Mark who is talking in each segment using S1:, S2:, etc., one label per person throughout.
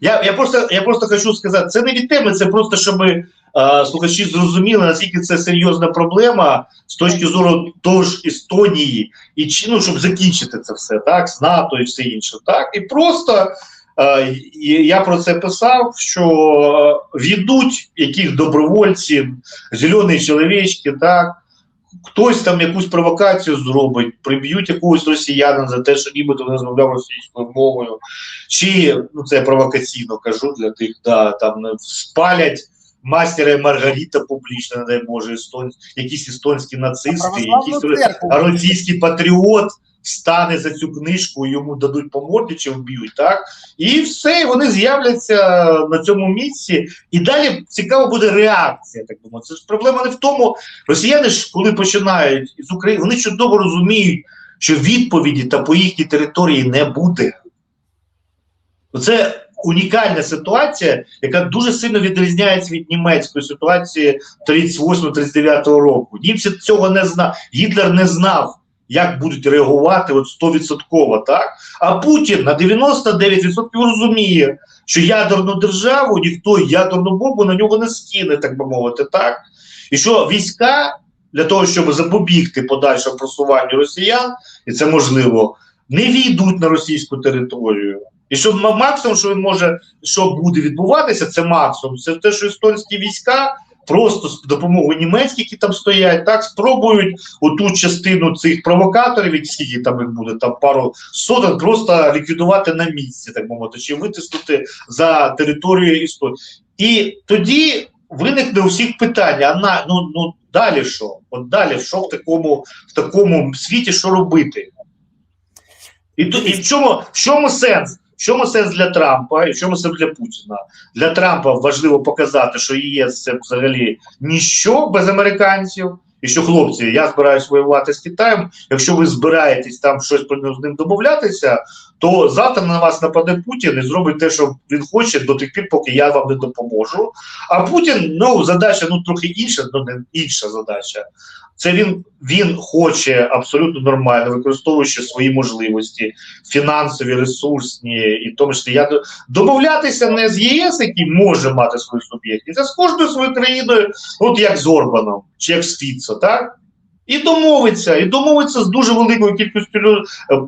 S1: Я, я, просто, я просто хочу сказати, це не від теми, це просто, щоб е, слухачі зрозуміли, наскільки це серйозна проблема з точки зору того ж Естонії, і ну, щоб закінчити це все, так, з НАТО і все інше. Так? І просто е, я про це писав, що е, ведуть яких добровольців, зелені чоловічки, так. Хтось там якусь провокацію зробить, приб'ють якогось росіянина за те, що нібито не розмовляв російською мовою, чи ну це я провокаційно кажу для тих, да, там е, спалять мастера і Маргарита публічно, не дай Боже, естонсь, якісь естонські нацисти, якийсь російський патріот встане за цю книжку, йому дадуть по морді чи вб'ють, так? І все, вони з'являться на цьому місці. І далі цікава буде реакція. Так думаю. Це ж проблема не в тому. Росіяни ж, коли починають з України, вони чудово розуміють, що відповіді та по їхній території не буде. Це унікальна ситуація, яка дуже сильно відрізняється від німецької ситуації 38-39 року. Німці цього не знав. Гітлер не знав, як будуть реагувати от 100%, так? А Путін на 99% розуміє, що ядерну державу ніхто ядерну бомбу на нього не скине, так би мовити, так? І що війська для того, щоб запобігти подальшому просуванню росіян, і це можливо, не війдуть на російську територію. І що максимум, що він може, що буде відбуватися, це максимум. Це те, що естонські війська просто з допомогою німецьких, які там стоять, так спробують оту частину цих провокаторів, які скільки там їх буде, там пару сотень, просто ліквідувати на місці, так мовити, чи витиснути за територію Естонії. І тоді виникне у всіх питання: а на ну ну далі що? От далі що в такому в такому світі що робити? І, і в чому в чому сенс? В чому сенс для Трампа і в чому сенс для Путіна? Для Трампа важливо показати, що ЄС це взагалі ніщо без американців. І що хлопці, я збираюсь воювати з Китаєм. Якщо ви збираєтесь там щось з ним домовлятися, то завтра на вас нападе Путін і зробить те, що він хоче до тих пір, поки я вам не допоможу. А Путін, ну задача ну трохи інша, ну не інша задача. Це він, він хоче абсолютно нормально, використовуючи свої можливості, фінансові, ресурсні, і в тому числі я домовлятися не з ЄС, який може мати свою суб'єктність, а з кожною своєю країною, от як з Орбаном, чи як з Фіцо, так? І домовиться, і домовиться з дуже великою кількістю е,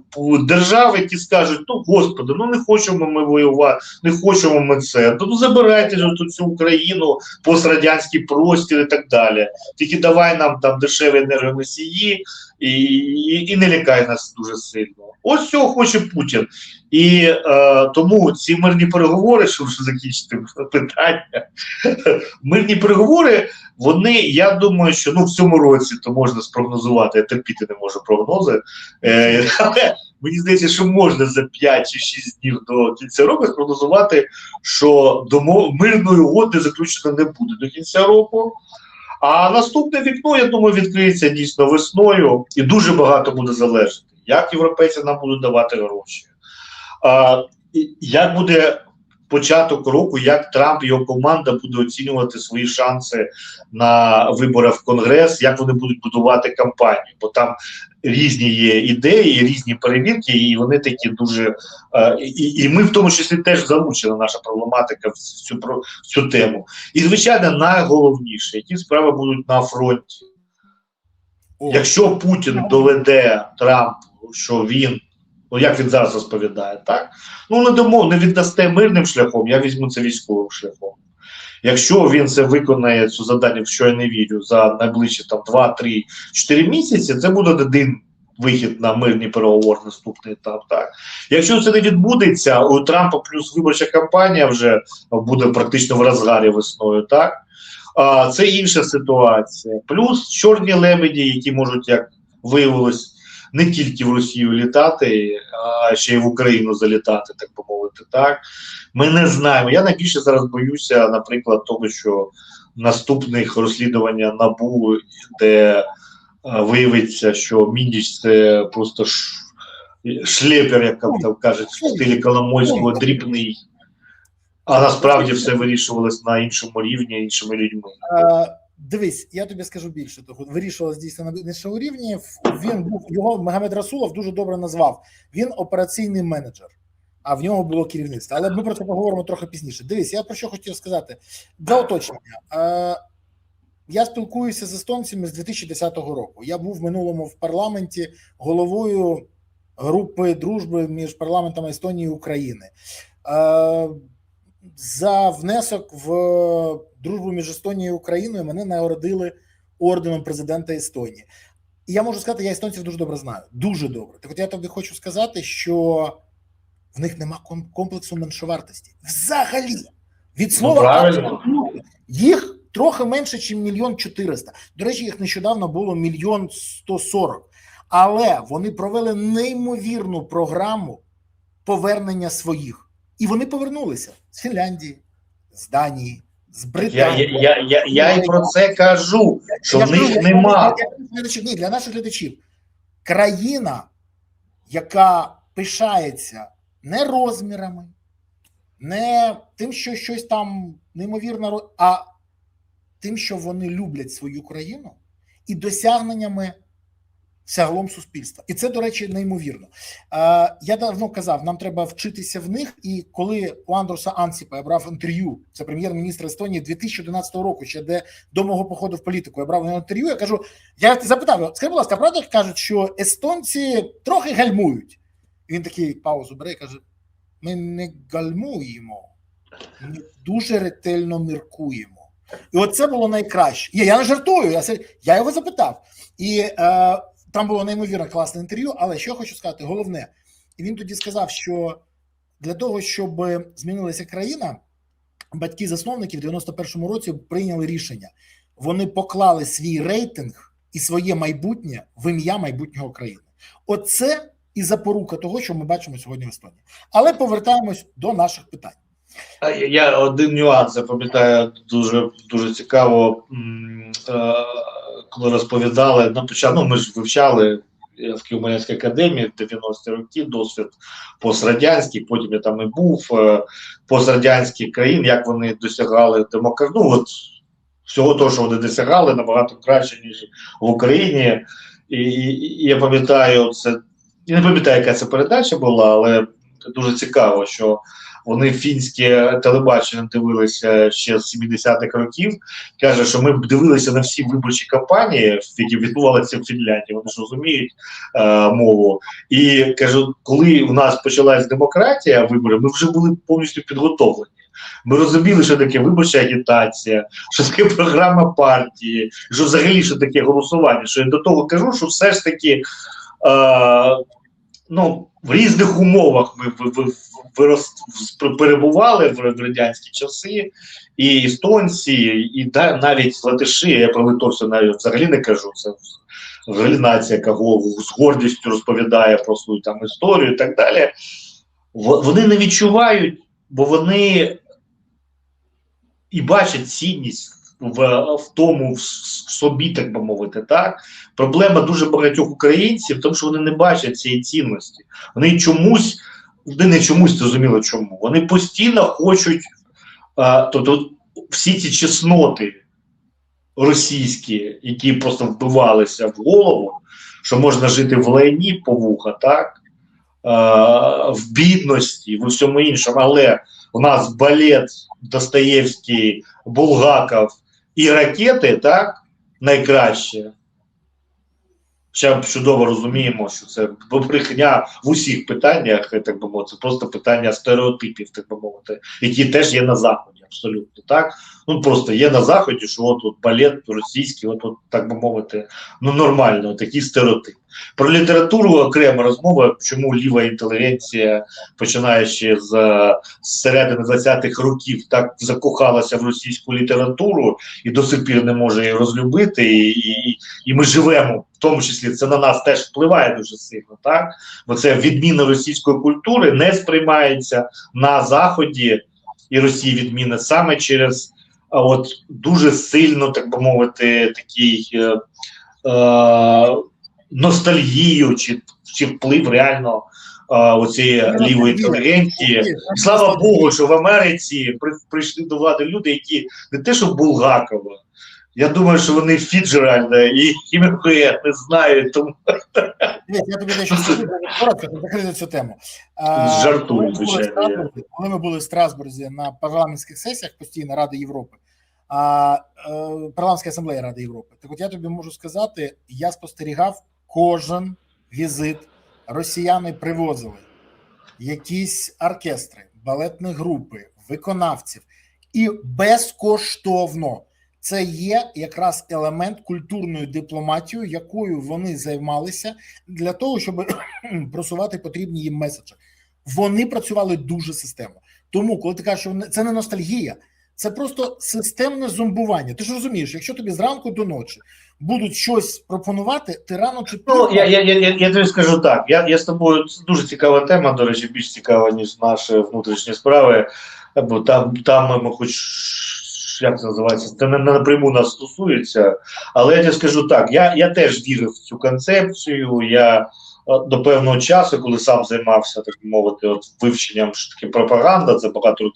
S1: держав, які скажуть: ну господи, ну не хочемо ми воювати, не хочемо ми це. Ну забирайте цю Україну, пострадянський простір і так далі. Тільки давай нам там дешеві енергоносії і, і, не лякай нас дуже сильно. Ось цього хоче Путін. І е, тому ці мирні переговори, щоб закінчити питання, мирні переговори, вони, я думаю, що ну в цьому році то можна спрогнозувати. Я терпіти не можу прогнози. Е, але мені здається, що можна за 5 чи 6 днів до кінця року спрогнозувати, що домов мирної угоди заключено не буде до кінця року. А наступне вікно, я думаю, відкриється дійсно весною, і дуже багато буде залежати, як європейці нам будуть давати гроші. А, як буде початок року, як Трамп і його команда буде оцінювати свої шанси на виборах в Конгрес, як вони будуть будувати кампанію, бо там різні є ідеї, різні перевірки, і вони такі дуже. е, і, і ми в тому числі теж залучена наша проблематика в цю, про- в цю тему. І, звичайно, найголовніше, які справи будуть на фронті. Якщо Путін доведе Трампу, що він, ну як він зараз розповідає, так? Ну не дамо, не віддасте мирним шляхом, я візьму це військовим шляхом. Якщо він це виконає цю задання, що я не вірю, за найближчі там 2, 3, 4 місяці, це буде один вихід на мирні переговори, наступний етап. Так. Якщо це не відбудеться, у Трампа плюс виборча кампанія вже буде практично в розгарі весною, так? А, це інша ситуація. Плюс чорні лебеді, які можуть, як виявилось, не тільки в Росію літати, а ще й в Україну залітати, так би мовити. Так ми не знаємо. Я найбільше зараз боюся, наприклад, того, що наступних розслідування набу, де е, виявиться, що Міндіч це просто шлепер, як там кажуть, в стилі Коломойського, дрібний. А насправді все вирішувалось на іншому рівні, іншими людьми.
S2: Е, Дивись, я тобі скажу більше того. Вирішувалось дійсно на іншому рівні. Він був його Магомед Расулов дуже добре назвав. Він операційний менеджер. а в нього було керівництво. Але ми про це поговоримо трохи пізніше. Дивись, я про що хотів сказати. Для уточнення. Е, я спілкуюся з естонцями з 2010 року. Я був в минулому в парламенті головою групи дружби між парламентами Естонії і України. Е, за внесок в дружбу між Естонією і Україною мене нагородили орденом президента Естонії. І я можу сказати, я естонців дуже добре знаю. Дуже добре. Так от я тобі хочу сказати, що в них нема комплексу меншовартості. Взагалі. Від слова
S1: правильно.
S2: абсолютно. їх трохи менше, ніж мільйон чотириста. До речі, їх нещодавно було мільйон сто сорок. Але вони провели неймовірну програму повернення своїх. І вони повернулися з Фінляндії, з Данії, з Британії.
S1: я, я, я, я і про це кажу, що
S2: Я
S1: в них
S2: я-
S1: нема.
S2: я- я- Ні, для наших глядачів. Країна, яка пишається не розмірами, не тим, що щось там неймовірно, а тим, що вони люблять свою країну і досягненнями загалом суспільства. І це, до речі, неймовірно. Е, я давно казав, нам треба вчитися в них. І коли у Андроса Ансіпа я брав інтерв'ю, це прем'єр-міністр Естонії 2011 року, ще де до мого походу в політику, я брав інтерв'ю. Я кажу: я запитав скажи, будь ласка, правда кажуть, що естонці трохи гальмують? Він такий паузу бере і каже: ми не гальмуємо, ми дуже ретельно міркуємо. І оце було найкраще. Ні, я не жартую. Я, я його запитав. І е, там було неймовірно класне інтерв'ю. Але що хочу сказати, головне, і він тоді сказав, що для того, щоб змінилася країна, батьки засновники в 91-му році прийняли рішення. Вони поклали свій рейтинг і своє майбутнє в ім'я майбутнього країни. Оце і запорука того, що ми бачимо сьогодні в Естонії. Але повертаємось до наших питань.
S1: Я один нюанс я пам'ятаю дуже дуже цікаво, е, коли розповідали на початку. Ну, ми ж вивчали е, в Києво-Могилянській академії в 90-ті роки досвід пострадянський, потім я там і був е, пострадянські країни, як вони досягали демократії. Ну, от всього того, що вони досягали, набагато краще, ніж в Україні. І, і я пам'ятаю, це я не пам'ятаю, яка це передача була, але дуже цікаво, що вони фінське телебачення дивилися ще з 70-х років. Каже, що ми дивилися на всі виборчі кампанії, які відбувалися в Фінляндії. Вони ж розуміють е, мову. І кажу, коли у нас почалась демократія, вибори, ми вже були повністю підготовлені. Ми розуміли, що таке виборча агітація, що таке програма партії, що взагалі що таке голосування. Що я до того кажу, що все ж таки. Е, ну, в різних умовах ми перебували в, радянські часи, і естонці, і навіть латиші, я про литовців навіть взагалі не кажу. Це взагалі нація, яка з гордістю розповідає про свою там історію і так далі. Вони не відчувають, бо вони і бачать цінність в, в тому, в, собі, так би мовити, так. Проблема дуже багатьох українців, тому що вони не бачать цієї цінності. Вони чомусь, вони не чомусь зрозуміло чому. Вони постійно хочуть, а, тобто всі ці чесноти російські, які просто вбивалися в голову, що можна жити в лайні по вуха, так? В бідності, в усьому іншому, але у нас балет Достоєвський, Булгаков і ракети, так, найкраще. Ще чудово розуміємо, що це брехня в усіх питаннях, так би мовити, це просто питання стереотипів, так би мовити, які теж є на заході, абсолютно так. Ну просто є на заході, що от, от балет російський, от, от так би мовити, ну нормально, такий стереотип. Про літературу окрема розмова, чому ліва інтелігенція, починаючи з, з середини 20-х років, так закохалася в російську літературу і до сих пір не може її розлюбити, і, і, і ми живемо, в тому числі це на нас теж впливає дуже сильно, так? Бо це відміна російської культури не сприймається на Заході і Росії відміна саме через а, от дуже сильно, так би мовити, такий. Е, е, ностальгію чи, чи вплив реально а, оцієї лівої інтелігенції. Слава Богу, що в Америці при, прийшли до влади люди, які не те, що Булгакова, Я думаю, що вони Фіджеральда і ім'я не знають, тому
S2: Дивись, я тобі дещо скажу коротко, щоб закрити цю тему. А,
S1: Жартую,
S2: коли ми були в
S1: звичайно, я.
S2: Страсбурзі- Коли ми були в Страсбурзі на парламентських сесіях постійно Ради Європи, а, е, парламентська асамблея Ради Європи, так от я тобі можу сказати, я спостерігав кожен візит. Росіяни привозили якісь оркестри, балетні групи, виконавців, і безкоштовно. Це є якраз елемент культурної дипломатії, якою вони займалися для того, щоб просувати потрібні їм меседжі. Вони працювали дуже системно. Тому, коли ти кажеш, що це не ностальгія, це просто системне зомбування. Ти ж розумієш, якщо тобі зранку до ночі будуть щось пропонувати, ти рано чи
S1: Ну, я, я, я, я, я тобі скажу так. Я, я з тобою це дуже цікава тема, до речі, більш цікава, ніж наші внутрішні справи. Бо там, там ми хоч як це називається, це не напряму нас стосується. Але я тобі скажу так: я, я теж вірив в цю концепцію. Я е, до певного часу, коли сам займався, так мовити, от вивченням що таке пропаганда, це багато.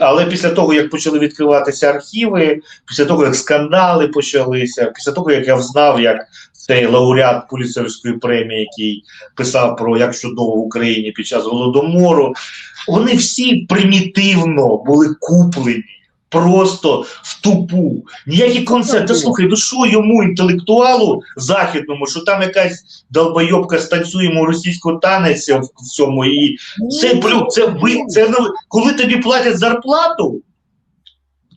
S1: Але після того, як почали відкриватися архіви, після того, як скандали почалися, після того, як я взнав, як цей лауреат Пуліцерської премії, який писав про як чудово в Україні під час голодомору, вони всі примітивно були куплені. Просто в тупу. Ніякі концерти. Слухай, ну що йому, інтелектуалу західному, що там якась долбойобка станцює йому російського танець в цьому і це плюс, це ви це ну, коли тобі платять зарплату,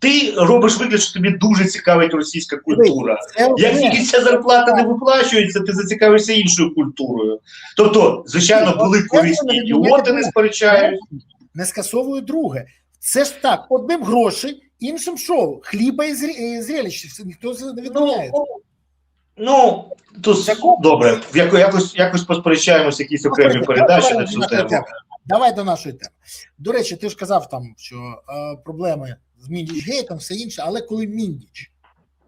S1: ти робиш вигляд, що тобі дуже цікавить російська культура. Як тільки ця зарплата не виплачується, ти зацікавишся іншою культурою. Тобто, звичайно, були корисні ідіоти, не сперечають.
S2: не скасовує друге. Це ж так, одним гроші, іншим шоу. Хліба і. Все, Ніхто це не відмовляє.
S1: Ну, тут добре, якось, якось посперечаємось якісь окремі
S2: Слухайте,
S1: передачі на цю тему.
S2: Давай до нашої теми. До речі, ти ж казав там, що е, проблеми з Міндічгейтом, все інше, але коли Міндіч,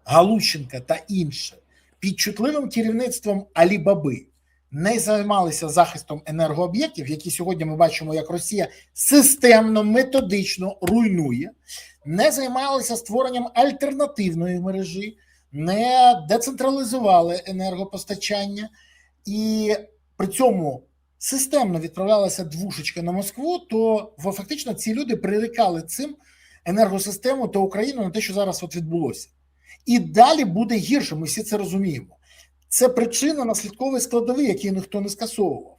S2: Галущенка та інше під чутливим керівництвом Алібаби не займалися захистом енергооб'єктів, які сьогодні ми бачимо, як Росія системно, методично руйнує, не займалися створенням альтернативної мережі, не децентралізували енергопостачання і при цьому системно відправлялася двушечка на Москву, то фактично ці люди прирікали цим енергосистему та Україну на те, що зараз от відбулося. І далі буде гірше, ми всі це розуміємо. Це причина наслідкової складові, які ніхто не скасовував.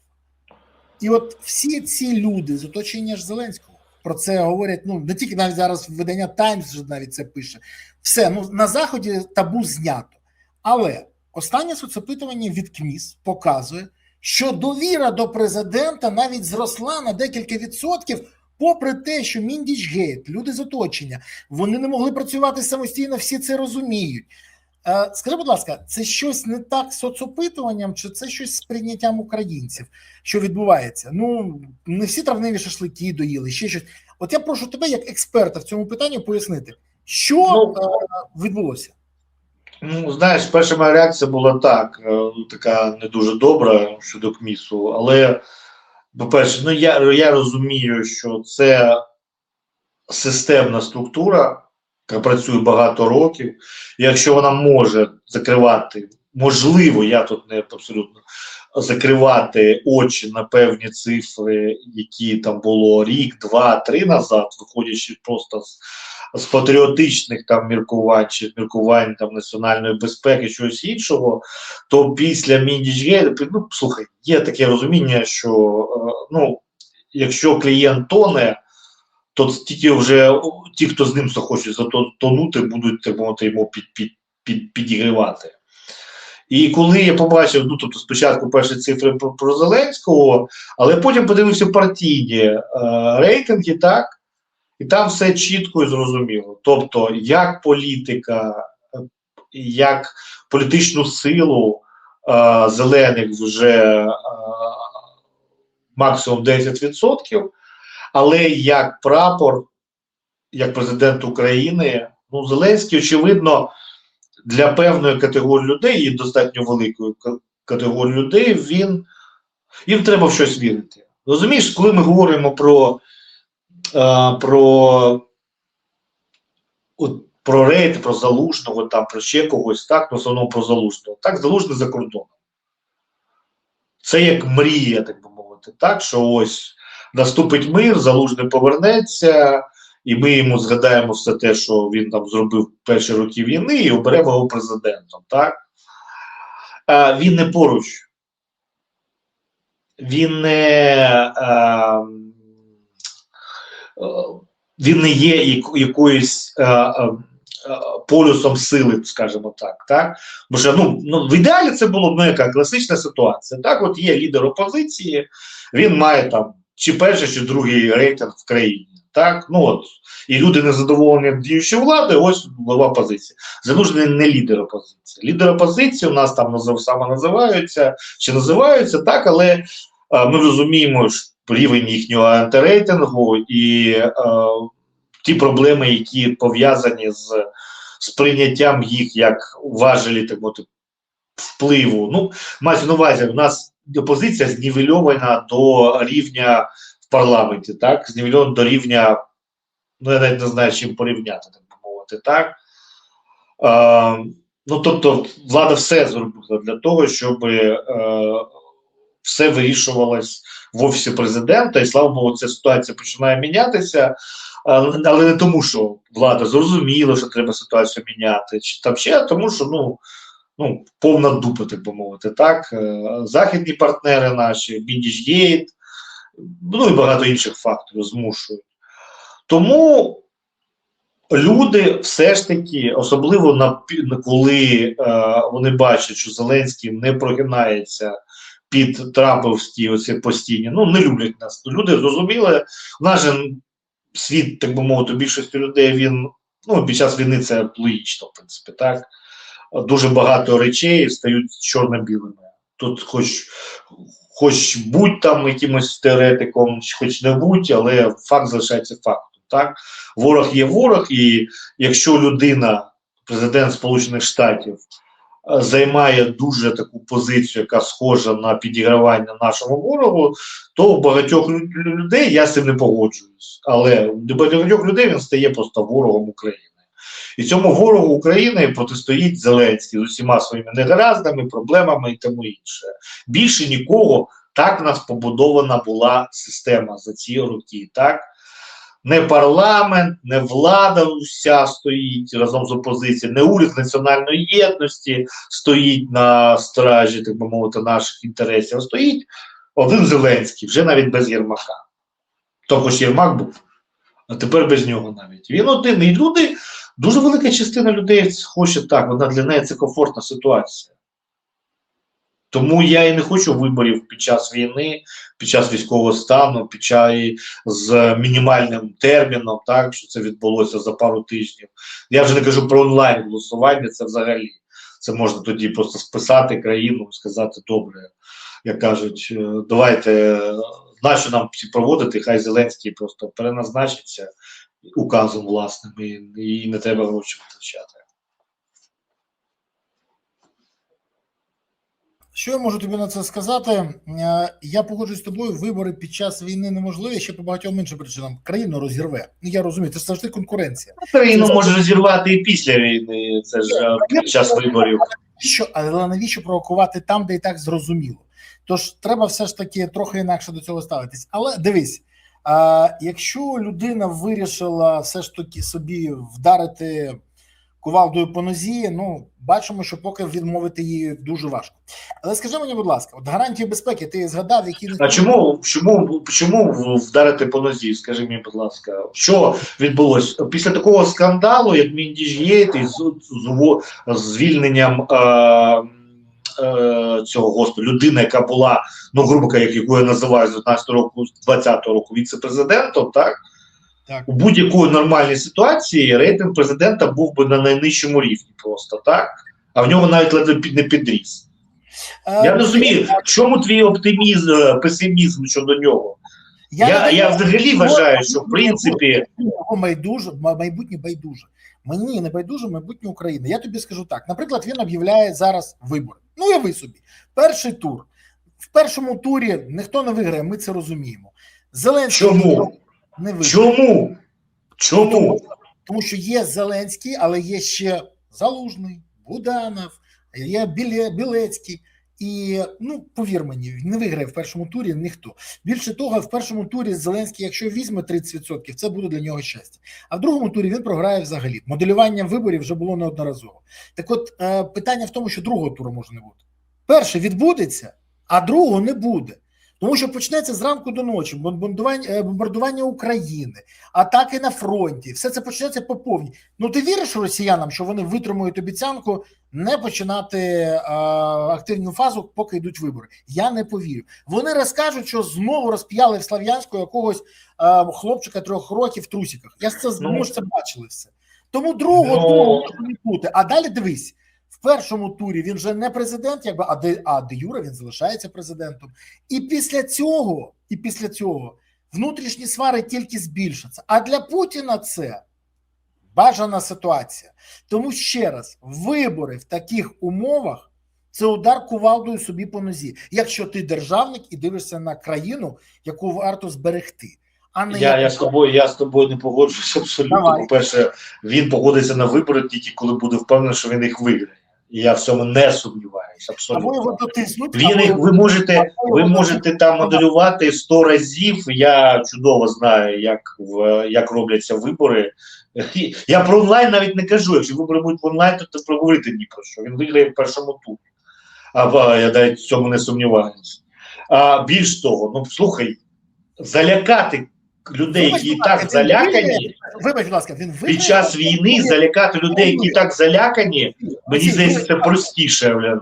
S2: І от всі ці люди з оточення ж Зеленського про це говорять. Ну не тільки навіть зараз видання Таймс вже навіть це пише. Все ну на заході табу знято. Але останнє соцопитування від КМІС показує, що довіра до президента навіть зросла на декілька відсотків, попри те, що Міндічгейт, люди з оточення, вони не могли працювати самостійно, всі це розуміють. Е, Скажи, будь ласка, це щось не так з соцопитуванням, чи це щось з прийняттям українців, що відбувається? Ну не всі травневі шашлики доїли, ще щось. От я прошу тебе, як експерта в цьому питанні, пояснити, що
S1: Ну,
S2: е, відбулося.
S1: Ну, знаєш, перша моя реакція була так, е, така не дуже добра щодо КМІСу, але, по-перше, ну я, я розумію, що це системна структура, яка працює багато років. Якщо вона може закривати, можливо, я тут не абсолютно закривати очі на певні цифри, які там було рік, два, три назад, виходячи просто з з патріотичних там міркувань чи міркувань там національної безпеки, чогось іншого, то після Міндічгейта, ну слухай, є таке розуміння, що е, ну, якщо клієнт тоне, то тільки вже ті, хто з ним захочуть затонути, будуть так мовити, йому під, під, під, підігрівати. І коли я побачив, ну тобто спочатку перші цифри про, про Зеленського, але потім подивився партійні е, рейтинги, так, і там все чітко і зрозуміло. Тобто, як політика, е, як політичну силу е, зелених вже е, максимум 10%, але як прапор, як президент України, ну Зеленський, очевидно, для певної категорії людей, і достатньо великої ка- категорії людей, він їм треба в щось вірити. Розумієш, коли ми говоримо про, е, про от, про рейд, про залужного, там про ще когось, так, в основному про залужного. Так, залужний за кордоном. Це як мрія, так би мовити, так, що ось наступить мир, залужний повернеться, і ми йому згадаємо все те, що він там зробив перші роки війни, і оберемо його президентом. Так? А, він не поруч. Він не. А, він не є якоюсь е, полюсом сили, скажімо так. так? Бо що, ну, ну, в ідеалі це було б ну, яка класична ситуація. Так, от є лідер опозиції, він має там чи перший, чи другий рейтинг в країні. Так, ну от, і люди незадоволені діючою владою, ось голова опозиції. Залужний не лідер опозиції. Лідер опозиції у нас там саме називаються, чи називаються, так, але е, ми розуміємо рівень їхнього антирейтингу і е, ті проблеми, які пов'язані з сприйняттям їх як важелі так мовити, впливу. Ну, мається на увазі, у нас опозиція знівельована до рівня в парламенті, так? Знівельована до рівня, ну я навіть не знаю, чим порівняти, так мовити, так? Е, ну, тобто, влада все зробила для того, щоб е, все вирішувалось в офісі президента, і слава Богу, ця ситуація починає мінятися. Але не тому, що влада зрозуміла, що треба ситуацію міняти, чи там ще, а тому що ну, ну, повна дупа, так би мовити. Так? Е, Західні партнери наші, Біндічгейт, ну і багато інших факторів змушують. Тому люди все ж таки, особливо на, коли е, вони бачать, що Зеленський не прогинається під Трамповські оці постійні, ну не люблять нас. Люди зрозуміли, у нас же світ, так би мовити, більшості людей він ну, під час війни це логічно, в принципі, так. Дуже багато речей стають чорно-білими. Тут хоч, хоч будь там якимось теоретиком, хоч не будь, але факт залишається фактом. Так? Ворог є ворог, і якщо людина, президент Сполучених Штатів, е, займає дуже таку позицію, яка схожа на підігравання нашому ворогу, то у багатьох лю- лю- людей я з цим не погоджуюсь. Але у багатьох людей він стає просто ворогом України. І цьому ворогу України протистоїть Зеленський з усіма своїми негараздами, проблемами і тому інше. Більше нікого так в нас побудована була система за ці роки. Так? Не парламент, не влада вся стоїть разом з опозицією, не уряд національної єдності стоїть на стражі, так би мовити, наших інтересів. а Стоїть один Зеленський, вже навіть без Єрмака. Тобто ж Єрмак був, а тепер без нього навіть. Він один. І люди, дуже велика частина людей хоче так, вона для неї це комфортна ситуація. Тому я і не хочу виборів під час війни, під час військового стану, під час з мінімальним терміном, так що це відбулося за пару тижнів. Я вже не кажу про онлайн голосування, це взагалі. Це можна тоді просто списати країну, сказати добре, як кажуть, е, давайте е, нащо нам проводити, хай Зеленський просто переназначиться указом власним і, і не треба гроші витрачати.
S2: Що я можу тобі на це сказати? Е, Я погоджуюсь з тобою. Вибори під час війни неможливі ще по багатьом іншим причинам. Країну розірве. Ну я розумію, це ж завжди конкуренція.
S1: Країну може розірвати і після війни, це ж е, під час виборів.
S2: Що, але навіщо провокувати там, де і так зрозуміло? Тож треба все ж таки трохи інакше до цього ставитись. Але дивись, а, якщо людина вирішила все ж таки собі вдарити кувалдою по нозі, ну бачимо, що поки відмовити її дуже важко. Але скажи мені, будь ласка, от гарантії безпеки, ти згадав, які
S1: А чому, чому, чому вдарити по нозі? Скажи мені, будь ласка, що відбулося після такого скандалу, як Міндіжєт із з, уво- з звільненням е, е, цього господи, людина, яка була, ну грубо кажучи, яку я називаю з 19 року, з 20 року віце-президентом, так?
S2: Так.
S1: У будь-якої нормальній ситуації рейтинг президента був би на найнижчому рівні просто, так? А в нього навіть ледве під- не підріс.
S2: Е,
S1: Я розумію, в чому твій оптимізм, е, песимізм щодо нього? Я, я,
S2: не-
S1: взагалі вважаю, що в принципі
S2: майдуже, майбутнє байдуже. Мені не байдуже майбутнє України. Я тобі скажу так. Наприклад, він об'являє зараз вибори. Ну, уяви собі, перший тур. В першому турі ніхто не виграє, ми це розуміємо. Зеленський
S1: Чому?
S2: не виграє.
S1: чому? Чому?
S2: Тому що є Зеленський, але є ще Залужний, Буданов, є Біле, Білецький. І ну повір мені, не виграє в першому турі ніхто. Більше того, в першому турі Зеленський, якщо візьме 30%, це буде для нього щастя. А в другому турі він програє взагалі. Моделювання виборів вже було неодноразово. Так, от е, питання в тому, що другого туру може не бути. Перше відбудеться, а другого не буде. Тому що почнеться зранку до ночі бомбардування, е, України, атаки на фронті. Все це почнеться по повній. Ну ти віриш росіянам, що вони витримують обіцянку не починати е, активну фазу, поки йдуть вибори? Я не повірю. Вони розкажуть, що знову розп'яли в Слав'янську якогось е, хлопчика трьох років в трусіках. Я це
S1: Ну.
S2: ми ж це бачили все. Тому другого
S1: Ну.
S2: може не бути. А далі дивись. В першому турі він вже не президент, якби а де, а де Юра він залишається президентом. І після цього, і після цього внутрішні свари тільки збільшаться. А для Путіна це бажана ситуація. Тому ще раз, вибори в таких умовах це удар кувалдою собі по нозі. Якщо ти державник і дивишся на країну, яку варто зберегти. А не
S1: Я, я з тобою, я з тобою не погоджуюсь абсолютно. По-перше, він погодиться на вибори тільки коли буде впевнений, що він їх виграє. Я в цьому не сумніваюся. Абсолютно.
S2: або його дотиснуть,
S1: Він
S2: або
S1: ви можете, ви можете там моделювати сто разів. Я чудово знаю, як як робляться вибори. Я про онлайн навіть не кажу. Якщо вибори будуть в онлайн, то, проговорити ні про що. Він виграє в першому турі. А я навіть в цьому не сумніваюся. А більш того, ну слухай, залякати людей,
S2: Вибач,
S1: які і так залякані.
S2: Вибач, будь ласка, він виграє.
S1: Під час війни залякати людей, які і так залякані, мені здається, це простіше. бля.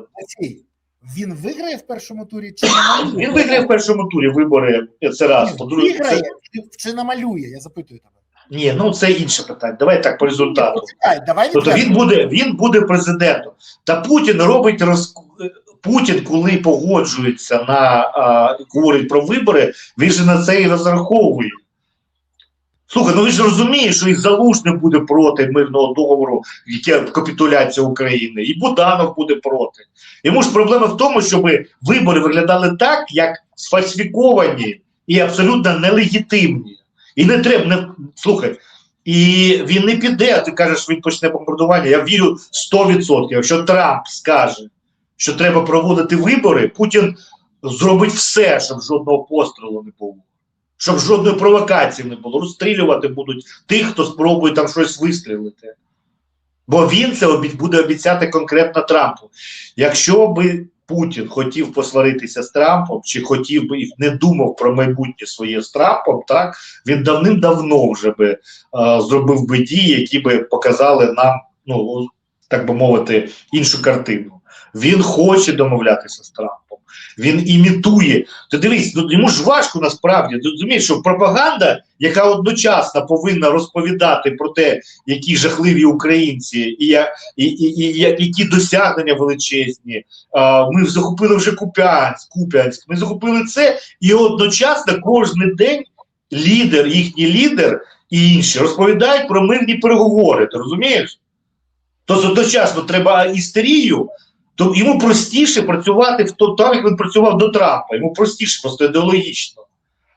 S2: Він виграє в першому турі чи намалює?
S1: Він виграє в першому турі вибори. Це раз. По-друге,
S2: Виграє чи- чи намалює? Я запитую тебе.
S1: ні, ну це інше питання. Давай так по результату.
S2: Почекай, давай
S1: Тобто він буде він буде президентом. Та Путін робить роз... Путін, коли погоджується на а, говорить про вибори, він же на це і розраховує. Слухай, ну він ж розуміє, що і Залужний буде проти мирного договору, яке капітуляція України, і Буданов буде проти. Йому ж проблема в тому, щоб вибори виглядали так, як сфальсифіковані і абсолютно нелегітимні. І не треба не слухай. І він не піде, а ти кажеш, він почне бомбардування. Я вірю 100%. Якщо Трамп скаже, що треба проводити вибори, Путін зробить все, щоб жодного пострілу не було, щоб жодної провокації не було. Розстрілювати будуть тих, хто спробує там щось вистрілити. Бо він це буде обіцяти конкретно Трампу. Якщо би Путін хотів посваритися з Трампом, чи хотів би і не думав про майбутнє своє з Трампом, так він давним-давно вже би е, зробив би дії, які би показали нам, ну так би мовити, іншу картину. Він хоче домовлятися з Трампом. Він імітує. Ти дивись, ну йому ж важко насправді. Ти розумієш, що пропаганда, яка одночасно повинна розповідати про те, які жахливі українці, і, і, і, і, які досягнення величезні. А, ми захопили вже Куп'янськ, Куп'янськ, ми захопили це, і одночасно кожен день лідер, їхній лідер і інші розповідають про мирні переговори. Ти розумієш? Тобто одночасно треба істерію, то йому простіше працювати в то, так, як він працював до Трампа. Йому простіше, просто ідеологічно.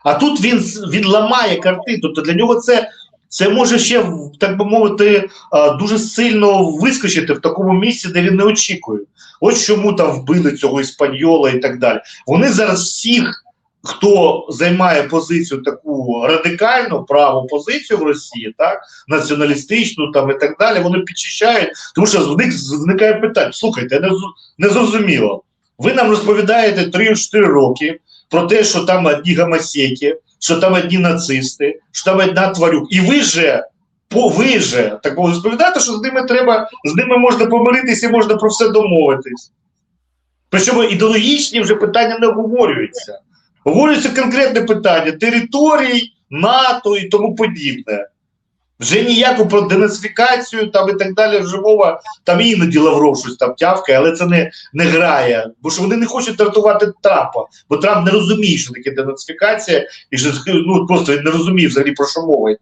S1: А тут він, він ламає картину. Тобто для нього це, це може ще, так би мовити, дуже сильно вискочити в такому місці, де він не очікує. Ось чому там вбили цього іспаньола і так далі. Вони зараз всіх, хто займає позицію таку радикальну праву позицію в Росії, так націоналістичну там і так далі, вони підчищають, тому що в них виникає питання: слухайте, не, не зрозуміло. Ви нам розповідаєте 3-4 роки про те, що там одні гомосеки, що там одні нацисти, що там одна тварюк. І ви же, по ви же так мовити, розповідаєте, що з ними треба, з ними можна помиритися, можна про все домовитись. Причому ідеологічні вже питання не обговорюються. Говорюється конкретне питання територій, НАТО і тому подібне. Вже ніяку про денацифікацію там і так далі вже мова, там іноді Лавров щось там тявкає, але це не, не грає. Бо що вони не хочуть рятувати Трампа, бо Трамп не розуміє, що таке денацифікація, і що ну, просто він не розуміє взагалі про що мова йде.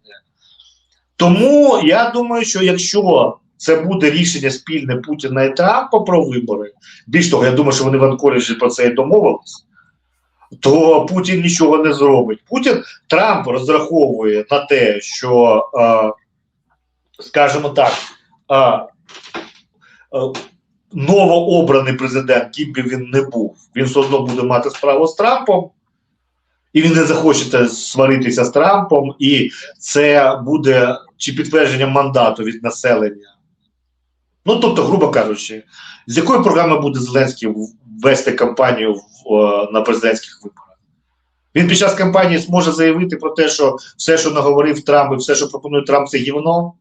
S1: Тому я думаю, що якщо це буде рішення спільне Путіна і Трампа про вибори, більш того, я думаю, що вони в Анкоріджі про це і домовились, то Путін нічого не зробить. Путін Трамп розраховує на те, що е, скажімо так, а, а, новообраний президент, ким би він не був, він все одно буде мати справу з Трампом, і він не захоче сваритися з Трампом, і це буде чи підтвердження мандату від населення. Ну, тобто, грубо кажучи, з якої програми буде Зеленський вести кампанію в, е, на президентських виборах? Він під час кампанії зможе заявити про те, що все, що наговорив Трамп, і все, що пропонує Трамп, це гівно.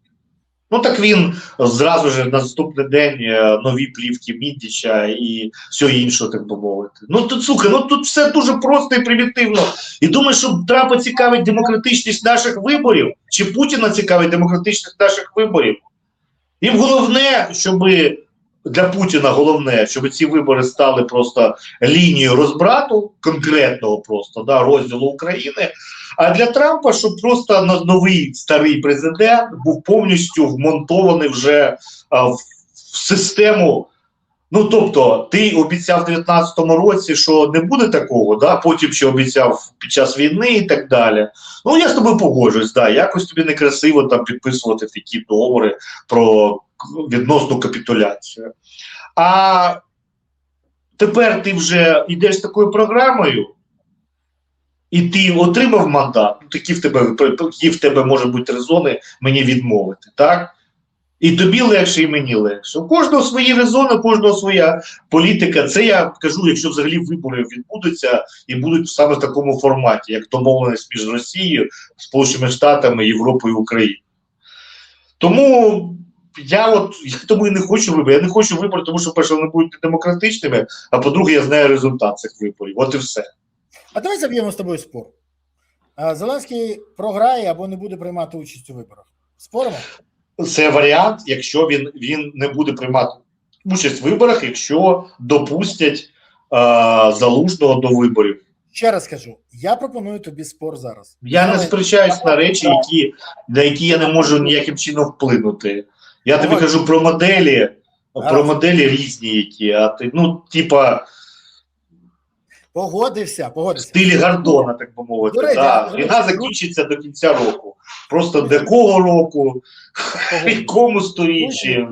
S1: Ну так він зразу ж на наступний день е, нові плівки Мідіча і все інше, так би мовити. Ну тут сука, ну тут все дуже просто і примітивно. І думаю, що Трампа цікавить демократичність наших виборів, чи Путіна цікавить демократичність наших виборів. Їм головне, щоб для Путіна головне, щоб ці вибори стали просто лінією розбрату, конкретного просто да, розділу України. А для Трампа, щоб просто новий старий президент був повністю вмонтований вже а, в, в систему. Ну тобто, ти обіцяв в 19-му році, що не буде такого, да? потім ще обіцяв під час війни і так далі. Ну я з тобою погоджуюсь, да, якось тобі некрасиво там підписувати такі договори про відносну капітуляцію. А тепер ти вже йдеш з такою програмою, і ти отримав мандат, ну такі в тебе які в тебе може бути резони мені відмовити, так? І тобі легше, і мені легше. У кожного свої резони, у кожного своя політика. Це я кажу, якщо взагалі вибори відбудуться і будуть саме в такому форматі, як домовленість між Росією, Сполученими Штатами, Європою і Україною. Тому я от я тому і не хочу виборів. Я не хочу виборів, тому що, перше, вони будуть демократичними, а по-друге, я знаю результат цих виборів. От і все.
S2: А давай заб'ємо з тобою спор. Зеленський програє або не буде приймати участь у виборах. Споримо?
S1: Це варіант, якщо він, він не буде приймати участь в виборах, якщо допустять а, залужного до виборів.
S2: Ще раз кажу: я пропоную тобі спор зараз.
S1: Я не
S2: Давай.
S1: сперечаюсь на речі, які, на які я не можу ніяким чином вплинути. Я тобі кажу про моделі, про моделі різні, які, а ти, ну, типа,
S2: Погодився,
S1: в стилі Гордона, так би мовити. Да. Війна закінчиться до кінця року. Просто до кого року, в якому сторіччі.